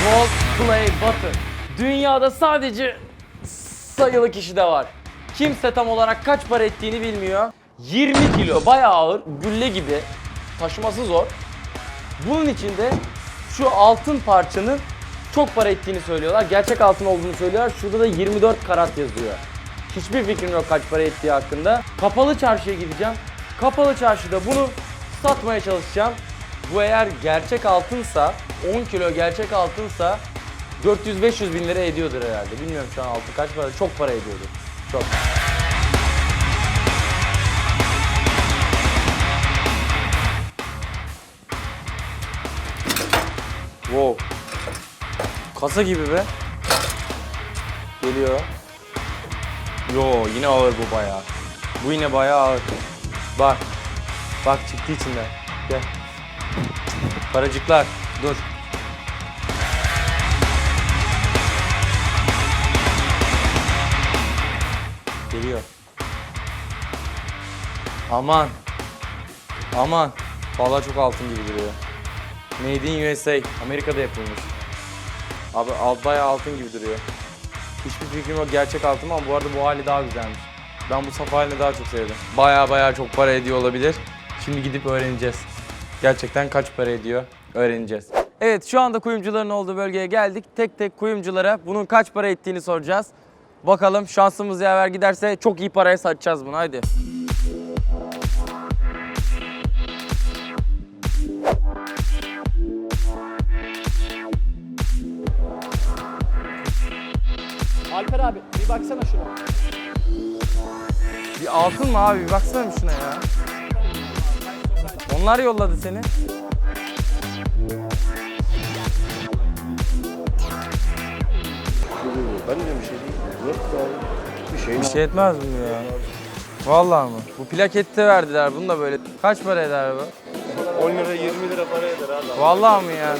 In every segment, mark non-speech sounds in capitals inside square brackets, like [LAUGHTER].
Gold Play Button. Dünyada sadece sayılı kişi de var. Kimse tam olarak kaç para ettiğini bilmiyor. 20 kilo bayağı ağır, gülle gibi. Taşıması zor. Bunun içinde şu altın parçanın çok para ettiğini söylüyorlar. Gerçek altın olduğunu söylüyorlar. Şurada da 24 karat yazıyor. Hiçbir fikrim yok kaç para ettiği hakkında. Kapalı çarşıya gideceğim. Kapalı çarşıda bunu satmaya çalışacağım. Bu eğer gerçek altınsa, 10 kilo gerçek altınsa 400-500 bin lira ediyordur herhalde. Bilmiyorum şu an altın kaç para, çok para ediyordur. Çok. Wow. Kasa gibi be. Geliyor. Yo yine ağır bu bayağı. Bu yine bayağı ağır. Bak. Bak çıktı içinden. Gel. Paracıklar. Dur. Geliyor. Aman. Aman. Vallahi çok altın gibi duruyor. Made in USA. Amerika'da yapılmış. Abi alt bayağı altın gibi duruyor. Hiçbir fikrim yok gerçek altın ama bu arada bu hali daha güzelmiş. Ben bu saf halini daha çok sevdim. Bayağı bayağı çok para ediyor olabilir. Şimdi gidip öğreneceğiz. Gerçekten kaç para ediyor öğreneceğiz. Evet şu anda kuyumcuların olduğu bölgeye geldik. Tek tek kuyumculara bunun kaç para ettiğini soracağız. Bakalım şansımız yaver giderse çok iyi paraya satacağız bunu haydi. Alper abi bir baksana şuna. Bir altın mı abi bir baksana şuna ya. Onlar yolladı seni. Ben de bir şey değil. Yok. Bir şey Bir şey etmez mi ya? Vallahi mı? Bu plakette verdiler bunu da böyle. Kaç para eder bu? 10 lira 20 lira para eder abi. Vallahi mı ya?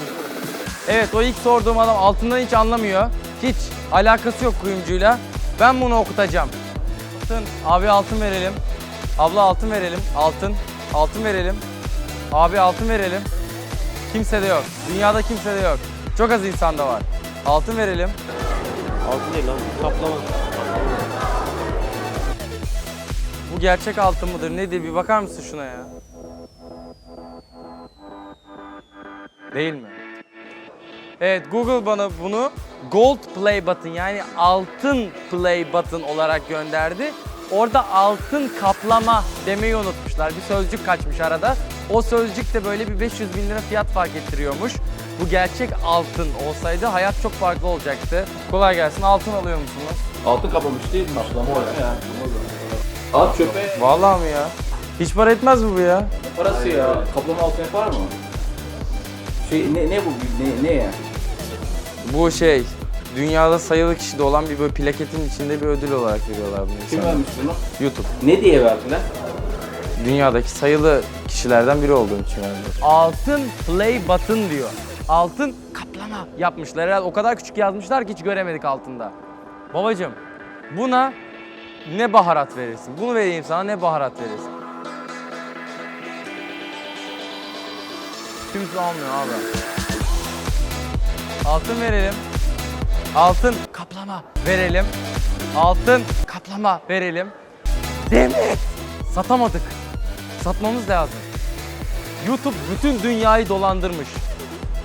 Evet o ilk sorduğum adam altından hiç anlamıyor. Hiç alakası yok kuyumcuyla. Ben bunu okutacağım. Altın. Abi altın verelim. Abla altın verelim. Altın. Altın verelim. Abi altın verelim. Kimse de yok. Dünyada kimse de yok. Çok az insanda var. Altın verelim. Altın değil lan. Kaplama. Bu gerçek altın mıdır nedir bir bakar mısın şuna ya? Değil mi? Evet Google bana bunu gold play button yani altın play button olarak gönderdi. Orada altın kaplama demeyi unutmuşlar. Bir sözcük kaçmış arada. O sözcük de böyle bir 500 bin lira fiyat fark ettiriyormuş. Bu gerçek altın olsaydı hayat çok farklı olacaktı. Kolay gelsin. Altın alıyor musunuz? Altın kapamış değil mi? Kaplama o ya. At çöpe. Vallahi mi ya? Hiç para etmez mi bu ya? Parası ya. Kaplama altın yapar mı? Şey ne ne bu ne ne ya? Bu şey, dünyada sayılı kişide olan bir böyle plaketin içinde bir ödül olarak veriyorlar bunu Kim insanlara. vermiş bunu? YouTube. Ne diye verdiler? Dünyadaki sayılı kişilerden biri olduğum için verdiler. Altın play button diyor. Altın kaplama yapmışlar. Herhalde o kadar küçük yazmışlar ki hiç göremedik altında. Babacım, buna ne baharat verirsin? Bunu vereyim sana ne baharat verirsin? Kimse almıyor abi. Altın verelim. Altın kaplama verelim. Altın kaplama verelim. Demet! Satamadık. Satmamız lazım. YouTube bütün dünyayı dolandırmış.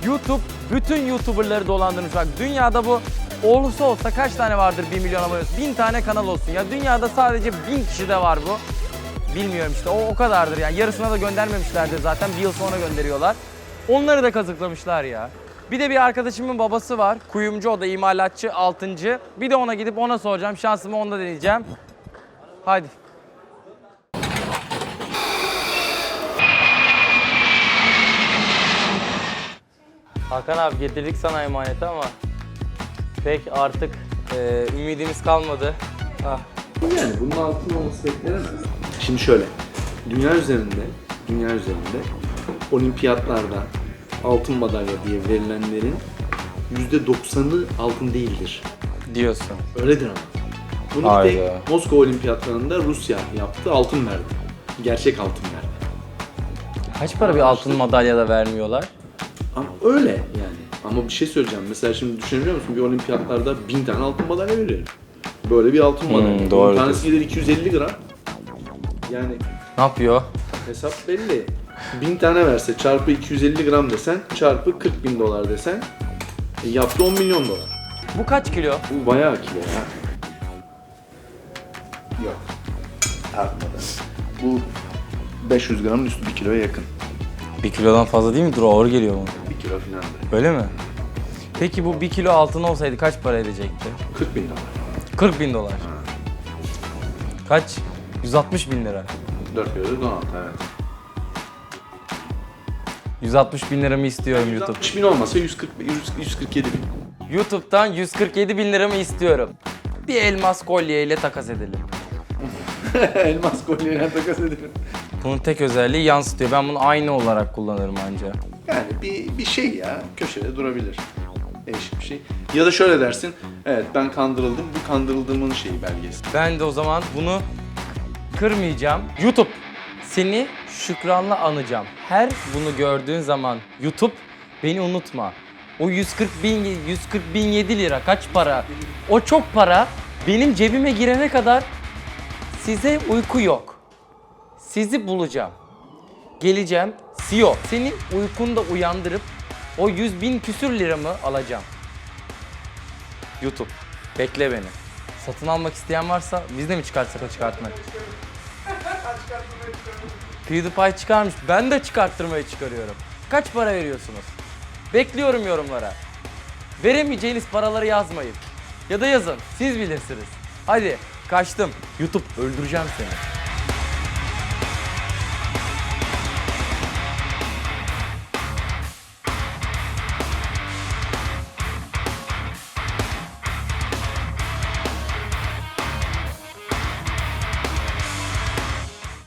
YouTube bütün YouTuber'ları dolandırmış. Bak dünyada bu olursa olsa kaç tane vardır 1 milyon abonesi? 1000 tane kanal olsun. Ya dünyada sadece 1000 kişi de var bu. Bilmiyorum işte o o kadardır yani. Yarısına da göndermemişlerdir zaten. Bir yıl sonra gönderiyorlar. Onları da kazıklamışlar ya. Bir de bir arkadaşımın babası var. Kuyumcu o da imalatçı, altıncı. Bir de ona gidip ona soracağım. Şansımı onda deneyeceğim. Hadi. Hakan abi getirdik sana emaneti ama pek artık e, ümidimiz kalmadı. Ah. Yani bunun altın olması beklenemez. Şimdi şöyle, dünya üzerinde, dünya üzerinde olimpiyatlarda altın madalya diye verilenlerin %90'ı altın değildir. Diyorsun. Öyledir ama. Bunu bir Hayda. tek Moskova olimpiyatlarında Rusya yaptı, altın verdi. Gerçek altın verdi. Kaç para bir altın madalya da vermiyorlar? Ama öyle yani. Ama bir şey söyleyeceğim. Mesela şimdi düşünebiliyor musun? Bir olimpiyatlarda bin tane altın madalya veriyor. Böyle bir altın madalya. Hmm, doğru Bir tanesi gider 250 gram. Yani Ne yapıyor? hesap belli. Bin tane verse çarpı 250 gram desen çarpı 40 bin dolar desen e, yaptı 10 milyon dolar. Bu kaç kilo? Bu bayağı kilo ya. Yok. Tartmadan. Bu 500 gramın üstü 1 kiloya yakın. Bir kilodan fazla değil mi? Dur ağır geliyor mu? 1 kilo falan da. Öyle mi? Peki bu bir kilo altın olsaydı kaç para edecekti? 40 bin dolar. 40 bin dolar. Kaç? 160 bin lira. 4 kiloda 16 evet. 160 bin liramı istiyorum YouTube. 160 bin olmasa 140, 100, 147 bin. YouTube'dan 147 bin liramı istiyorum. Bir elmas kolyeyle takas edelim. [LAUGHS] Elmas kolyeyle takas edelim. Bunun tek özelliği yansıtıyor. Ben bunu aynı olarak kullanırım anca. Yani bir, bir şey ya köşede durabilir. Değişik bir şey. Ya da şöyle dersin. Evet ben kandırıldım. Bu kandırıldığımın şeyi belgesi. Ben de o zaman bunu kırmayacağım. YouTube seni şükranla anacağım. Her bunu gördüğün zaman YouTube beni unutma. O 140 bin, 140 bin 7 lira kaç para? O çok para. Benim cebime girene kadar size uyku yok. Sizi bulacağım. Geleceğim. CEO seni uykunda uyandırıp o 100 bin küsür liramı alacağım. YouTube. Bekle beni. Satın almak isteyen varsa biz de mi çıkartsak o çıkartmak? PewDiePie çıkarmış. Ben de çıkarttırmaya çıkarıyorum. Kaç para veriyorsunuz? Bekliyorum yorumlara. Veremeyeceğiniz paraları yazmayın. Ya da yazın. Siz bilirsiniz. Hadi kaçtım. YouTube öldüreceğim seni.